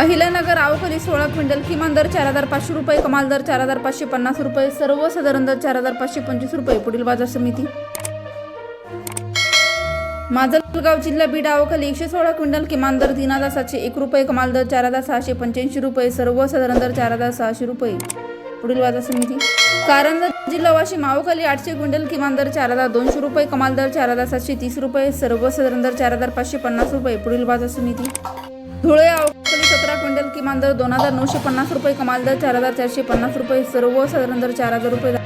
अहिल्यानगर आवकली सोळा क्विंटल किमान दर चार हजार पाचशे रुपये कमाल दर चार हजार पाचशे पन्नास रुपये सर्वसाधारण दर चार हजार पाचशे पंचवीस रुपये पुढील बाजार समिती. माजलगाव जिल्हा बीड आवकली एकशे सोळा क्विंटल किमान दर तीन हजार सातशे एक रुपये कमाल दर चार हजार सहाशे पंच्याऐंशी रुपये सर्वसाधारण दर चार हजार सहाशे रुपये पुढील बाजार समिती. कारंजा जिल्हा वाशिम आवकली आठशे क्विंटल किमान दर चार हजार दोनशे रुपये कमाल दर चार हजार सातशे तीस रुपये सर्वसाधारण दर चार हजार पाचशे पन्नास रुपये पुढील बाजार समिती. धुळे अवकाळी सतरा किमान दर दोन हजार नऊशे पन्नास रुपये कमाल दर चार हजार चारशे पन्नास रुपये सर्वसाधारण दर चार हजार रुपये.